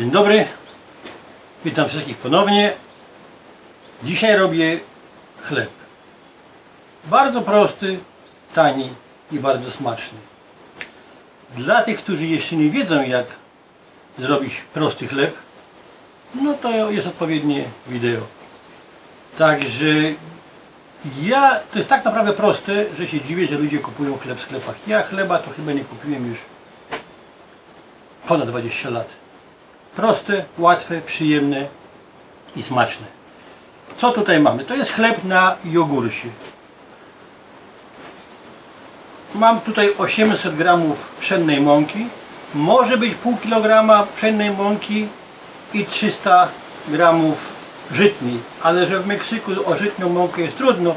Dzień dobry, witam wszystkich ponownie. Dzisiaj robię chleb. Bardzo prosty, tani i bardzo smaczny. Dla tych, którzy jeszcze nie wiedzą jak zrobić prosty chleb, no to jest odpowiednie wideo. Także ja, to jest tak naprawdę proste, że się dziwię, że ludzie kupują chleb w sklepach. Ja chleba to chyba nie kupiłem już ponad 20 lat. Proste, łatwe, przyjemne i smaczne. Co tutaj mamy? To jest chleb na jogurcie. Mam tutaj 800 gramów pszennej mąki. Może być pół kilograma pszennej mąki i 300 gramów żytniej. Ale że w Meksyku o żytnią mąkę jest trudno,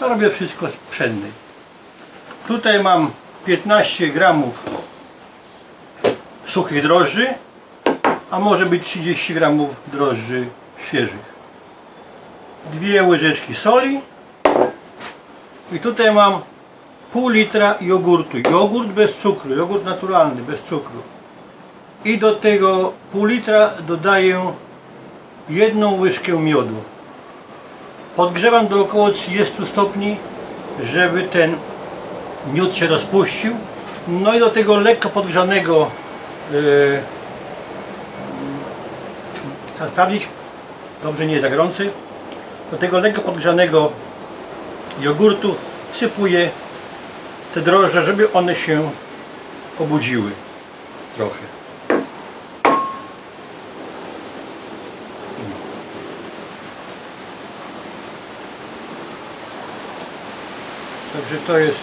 to robię wszystko z pszennej. Tutaj mam 15 gramów suchych drożdży, a może być 30 gramów drożdży świeżych. Dwie łyżeczki soli i tutaj mam pół litra jogurtu. Jogurt bez cukru, jogurt naturalny, bez cukru. I do tego pół litra dodaję jedną łyżkę miodu. Podgrzewam do około 30 stopni, żeby ten miód się rozpuścił. No i do tego lekko podgrzanego yy, Trzeba sprawdzić, dobrze nie jest za gorący. Do tego lekko podgrzanego jogurtu sypuję te drożdże, żeby one się obudziły trochę. Także to jest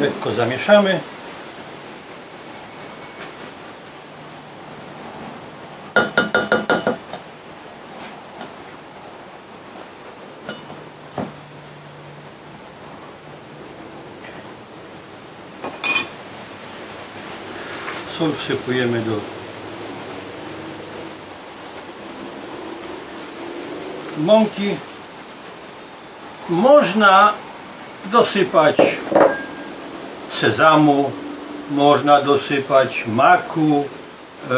lekko zamieszamy. Wsypujemy do mąki. Można dosypać sezamu, można dosypać maku, e,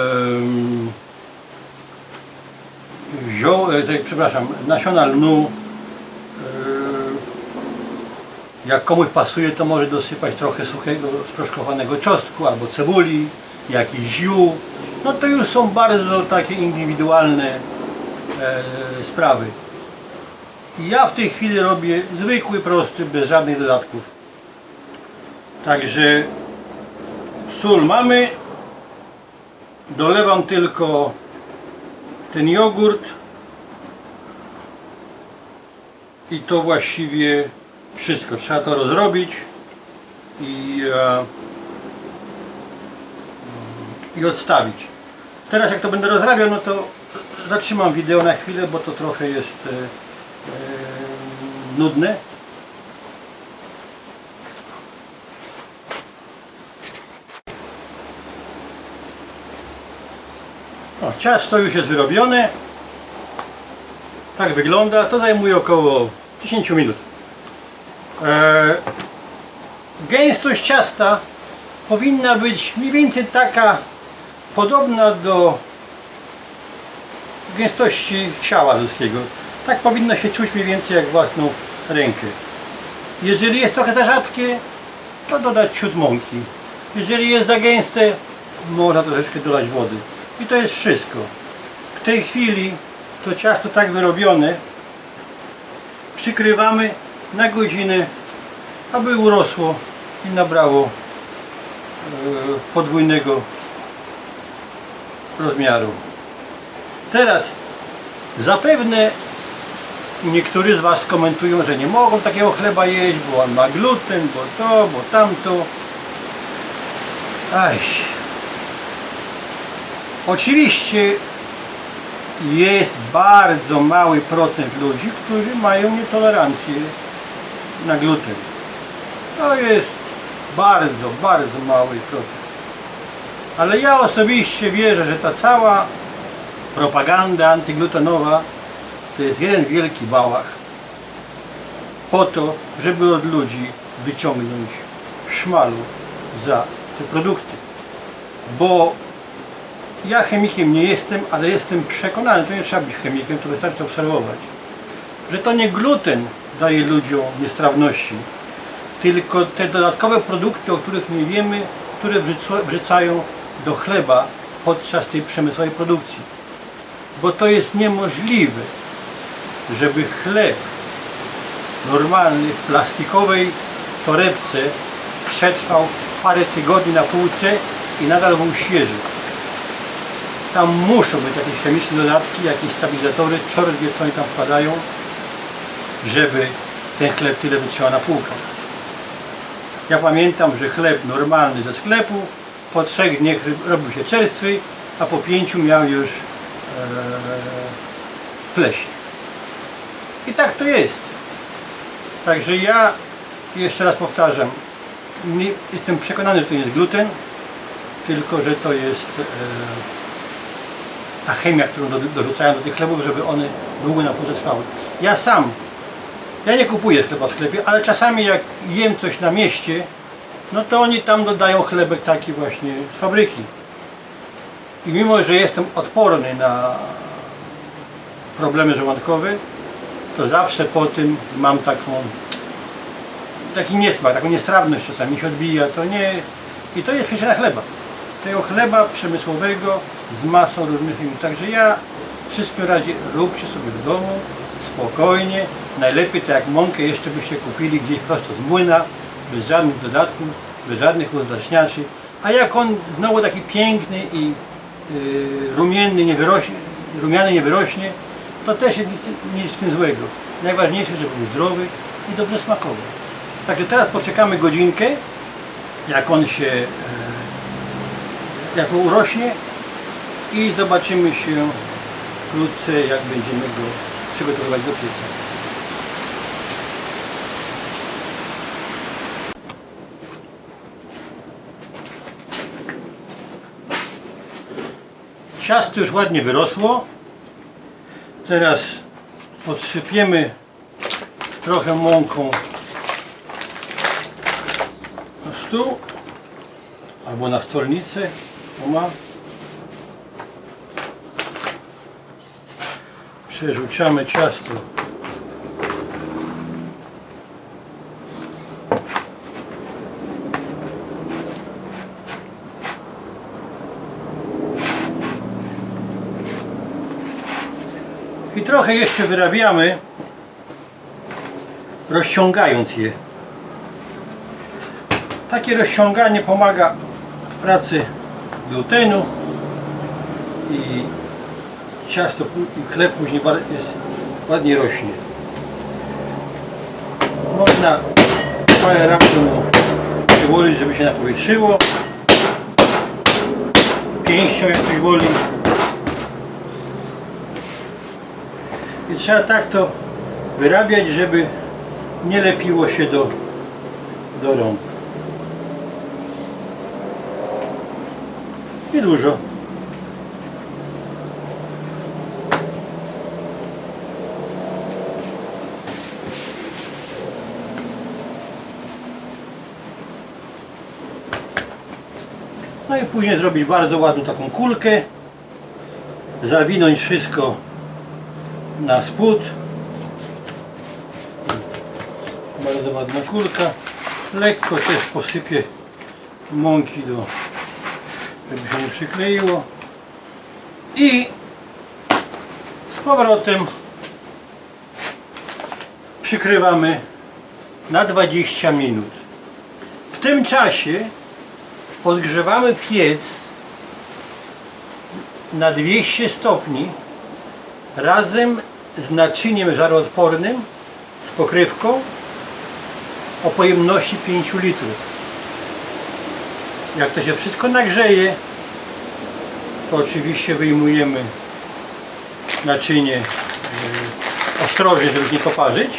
przepraszam, nasiona lnu. E, Jak komuś pasuje, to może dosypać trochę suchego, sproszkowanego czosnku albo cebuli, jakiś ziół. No to już są bardzo takie indywidualne e, sprawy. Ja w tej chwili robię zwykły, prosty, bez żadnych dodatków. Także sól mamy. Dolewam tylko ten jogurt. I to właściwie wszystko. Trzeba to rozrobić i, e, i odstawić. Teraz jak to będę rozrabiał, no to zatrzymam wideo na chwilę, bo to trochę jest e, e, nudne. O, ciasto już jest wyrobione. Tak wygląda. To zajmuje około 10 minut. E, gęstość ciasta powinna być mniej więcej taka podobna do gęstości ciała ludzkiego. Tak powinno się czuć mniej więcej jak własną rękę. Jeżeli jest trochę za rzadkie, to dodać ciut mąki. Jeżeli jest za gęste, można troszeczkę dolać wody. I to jest wszystko. W tej chwili to ciasto tak wyrobione przykrywamy na godzinę, aby urosło i nabrało e, podwójnego rozmiaru. Teraz zapewne niektórzy z Was komentują, że nie mogą takiego chleba jeść, bo on ma gluten, bo to, bo tamto. Aj. Oczywiście jest bardzo mały procent ludzi, którzy mają nietolerancję na gluten. To jest bardzo, bardzo mały procent. Ale ja osobiście wierzę, że ta cała propaganda antyglutenowa to jest jeden wielki bałach po to, żeby od ludzi wyciągnąć szmalu za te produkty. Bo ja chemikiem nie jestem, ale jestem przekonany, to nie trzeba być chemikiem, to wystarczy obserwować, że to nie gluten daje ludziom niestrawności, tylko te dodatkowe produkty, o których nie wiemy, które wrzuca- wrzucają do chleba podczas tej przemysłowej produkcji. Bo to jest niemożliwe, żeby chleb normalny w plastikowej torebce przetrwał parę tygodni na półce i nadal był świeży. Tam muszą być jakieś chemiczne dodatki, jakieś stabilizatory, czort wie co oni tam wkładają, żeby ten chleb tyle wytrzymał na półkach. Ja pamiętam, że chleb normalny ze sklepu po trzech dniach robił się czerstwy, a po pięciu miał już e, pleśń. I tak to jest. Także ja jeszcze raz powtarzam, nie, jestem przekonany, że to nie jest gluten, tylko że to jest e, ta chemia, którą do, dorzucają do tych chlebów, żeby one długo na półce trwały. Ja sam, ja nie kupuję chleba w sklepie, ale czasami jak jem coś na mieście, no to oni tam dodają chlebek taki właśnie z fabryki. I mimo, że jestem odporny na problemy żołądkowe, to zawsze po tym mam taką taki niesmak, taką niestrawność czasami mi się odbija, to nie i to jest przyczyna chleba. Tego chleba przemysłowego z masą różnych innych. Także ja wszystko razie róbcie sobie w domu, spokojnie, najlepiej tak jak mąkę jeszcze byście kupili gdzieś prosto z młyna, bez żadnych dodatków, bez żadnych uzdaczniaczy, a jak on znowu taki piękny i yy, rumienny nie wyrośnie, rumiany nie wyrośnie, to też jest nic, nic w tym złego. Najważniejsze, żeby był zdrowy i dobrze smakował. Także teraz poczekamy godzinkę, jak on się, e, jak on urośnie i zobaczymy się wkrótce, jak będziemy go przygotowywać do pieca. Ciasto już ładnie wyrosło. Teraz podsypiemy trochę mąką na stół albo na stolnicę. Przerzucamy ciasto. Trochę jeszcze wyrabiamy, rozciągając je. Takie rozciąganie pomaga w pracy glutenu i ciasto i chleb później jest, ładnie rośnie. Można parę razy przyłożyć, żeby się napowietrzyło. Pięścią jak ktoś woli. I trzeba tak to wyrabiać, żeby nie lepiło się do, do rąk. Niedużo. No i później zrobić bardzo ładną taką kulkę. Zawinąć wszystko na spód. Bardzo ładna kulka. Lekko też posypię mąki do, żeby się nie przykleiło. I z powrotem przykrywamy na 20 minut. W tym czasie podgrzewamy piec na 200 stopni razem z naczyniem żaroodpornym, z pokrywką o pojemności 5 litrów. Jak to się wszystko nagrzeje, to oczywiście wyjmujemy naczynie e, ostrożnie, żeby nie poparzyć.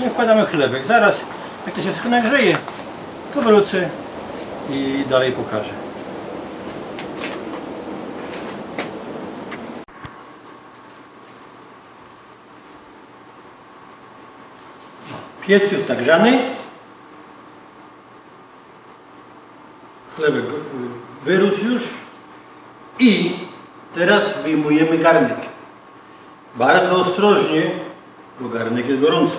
No I wkładamy chlebek. Zaraz, jak to się wszystko nagrzeje, to wrócę i dalej pokażę. Piec już nagrzany. Chlebek wyrósł już i teraz wyjmujemy garnek. Bardzo ostrożnie, bo garnek jest gorący.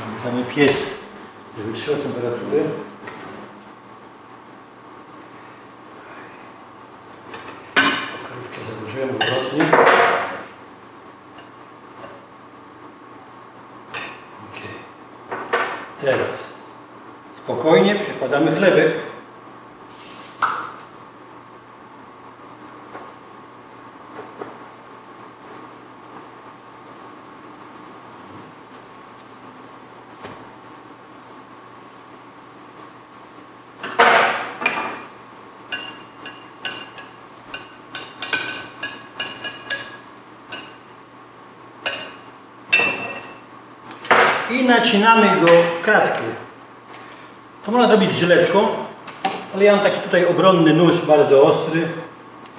Zamykamy piec, żeby trzymał temperaturę. Przekładamy chlebek. i nacinamy go w kratkę. To można zrobić żyletką, ale ja mam taki tutaj obronny nóż, bardzo ostry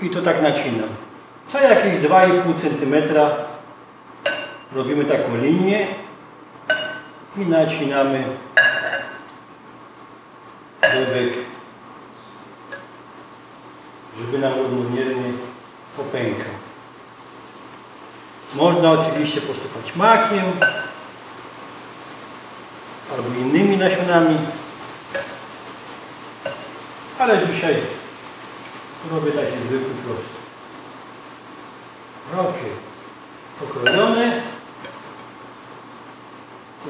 i to tak nacinam. Co jakieś 2,5 cm robimy taką linię i nacinamy chlebek, żeby nam równomiernie popękał. Można oczywiście posypać makiem, albo innymi nasionami. Ale dzisiaj robię taki zwykły prosty. Ok. Pokrojone,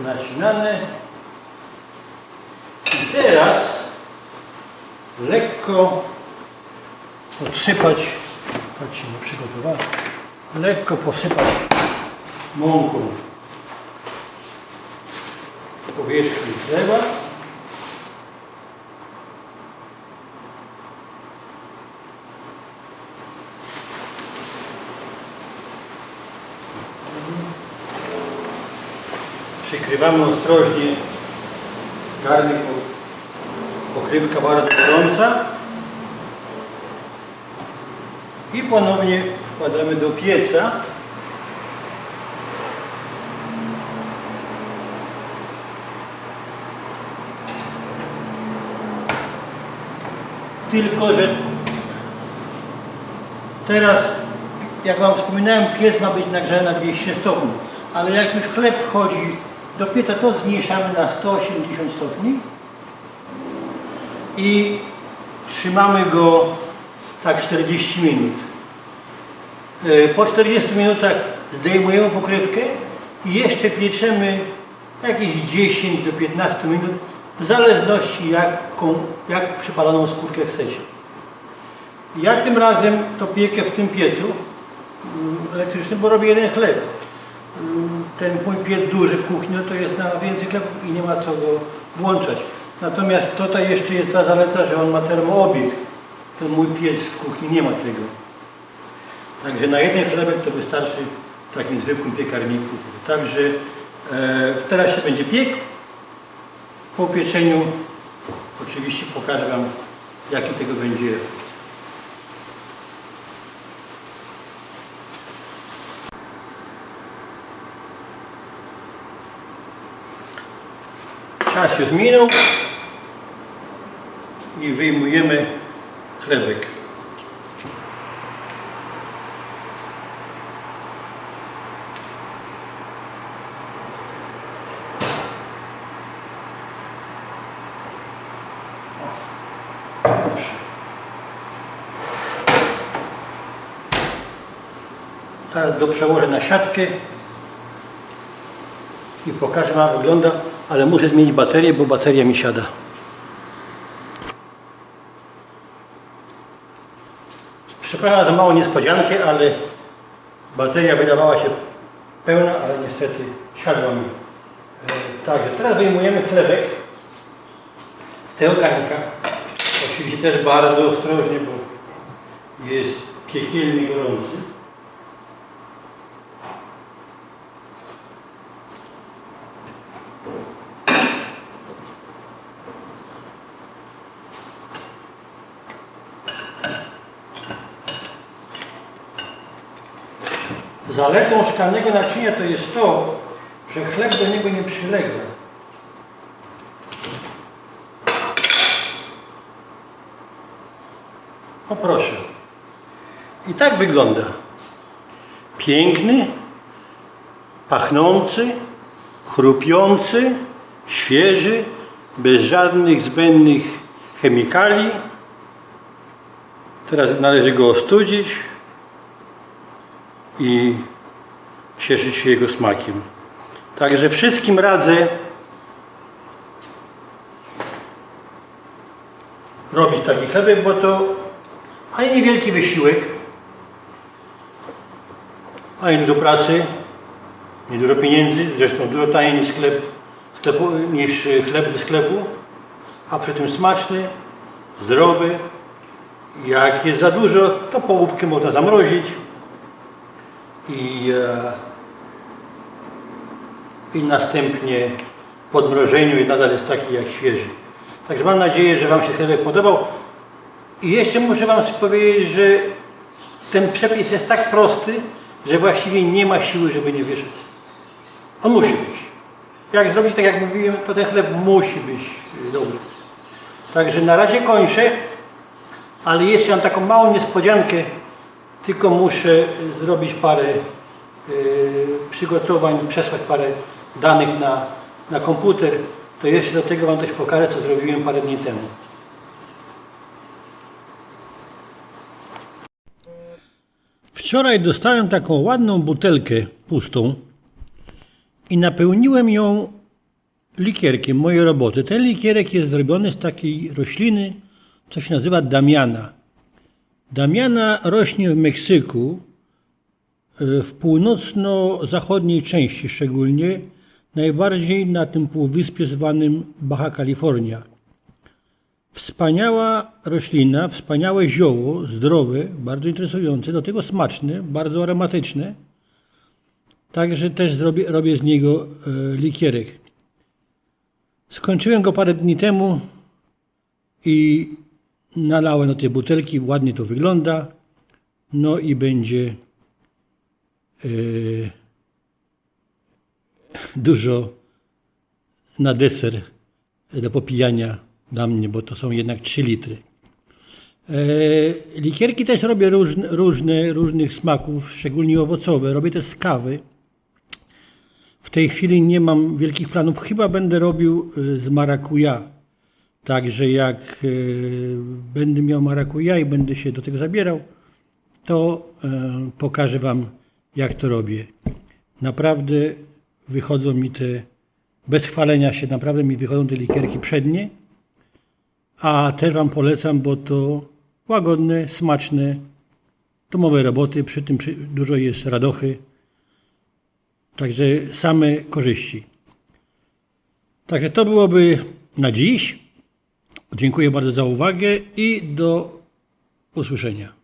nacinane. I teraz lekko podsypać, patrzcie, nie przygotowałem, lekko posypać mąką powierzchni chleba. Przykrywamy ostrożnie garnek, pokrywka bardzo gorąca. I ponownie wkładamy do pieca. Tylko, że teraz, jak Wam wspominałem, piec ma być nagrzany na 200 stopni, ale jak już chleb wchodzi do pieca, to zmniejszamy na 180 stopni i trzymamy go tak 40 minut. E, Po 40 minutach zdejmujemy pokrywkę i jeszcze pieczemy jakieś 10 do 15 minut, w zależności jaką, jak przypaloną skórkę chcecie. Ja tym razem to piekę w tym piecu mm, elektrycznym, bo robię jeden chleb. Ten mój piec duży w kuchni, no to jest na więcej chlebów i nie ma co go włączać. Natomiast tutaj jeszcze jest ta zaleta, że on ma termoobieg. Ten mój piec w kuchni nie ma tego. Także na jeden chlebek to wystarczy w takim zwykłym piekarniku. Także e, teraz się będzie piekł. Po pieczeniu oczywiście pokażę Wam jaki tego będzie efekt. Czas już minął i wyjmujemy chlebek. Teraz go przełożę na siatkę i pokażę jak wygląda, ale muszę zmienić baterię, bo bateria mi siada. Przepraszam za małą niespodziankę, ale bateria wydawała się pełna, ale niestety siadła mi. E, Także teraz wyjmujemy chlebek z tego garnka. Oczywiście też bardzo ostrożnie, bo jest piekielnie gorący. Zaletą szklanego naczynia to jest to, że chleb do niego nie przylega. O proszę. I tak wygląda. Piękny, pachnący, chrupiący, świeży, bez żadnych zbędnych chemikali. Teraz należy go ostudzić i cieszyć się jego smakiem. Także wszystkim radzę robić taki chlebek, bo to ani niewielki wysiłek, ani dużo pracy, nie dużo pieniędzy, zresztą dużo taniej niż, sklep, sklepu, niż chleb ze sklepu, a przy tym smaczny, zdrowy. Jak jest za dużo, to połówkę można zamrozić i, e, i następnie po odmrożeniu nadal jest taki jak świeży. Także mam nadzieję, że Wam się chlebek podobał. I jeszcze muszę Wam powiedzieć, że ten przepis jest tak prosty, że właściwie nie ma siły, żeby nie wyszedł. On musi być. Jak zrobić tak, jak mówiłem, to ten chleb musi być dobry. Także na razie kończę, ale jeszcze mam taką małą niespodziankę, tylko muszę y, zrobić parę y, przygotowań, przesłać parę danych na, na komputer. To jeszcze do tego Wam coś pokażę, co zrobiłem parę dni temu. Wczoraj dostałem taką ładną butelkę pustą i napełniłem ją likierkiem mojej roboty. Ten likierek jest zrobiony z takiej rośliny, co się nazywa damiana. Damiana rośnie w Meksyku, y, w północno-zachodniej części szczególnie, najbardziej na tym półwyspie zwanym Baja California. Wspaniała roślina, wspaniałe zioło, zdrowe, bardzo interesujące, do tego smaczne, bardzo aromatyczne. Także też zrobię, robię z niego e, likierek. Skończyłem go parę dni temu i nalałem do tej butelki. Ładnie to wygląda. No i będzie e, dużo na deser do popijania dla mnie, bo to są jednak 3 litry. E, likierki też robię różne, różne, różnych smaków, szczególnie owocowe. Robię też z kawy. W tej chwili nie mam wielkich planów. Chyba będę robił e, z marakuja. Także jak e, będę miał marakuja i będę się do tego zabierał, to e, pokażę Wam, jak to robię. Naprawdę wychodzą mi te, bez chwalenia się, naprawdę mi wychodzą te likierki przednie. A też Wam polecam, bo to łagodne, smaczne, domowe roboty, przy tym dużo jest radochy. Także same korzyści. Także to byłoby na dziś. Dziękuję bardzo za uwagę i do usłyszenia.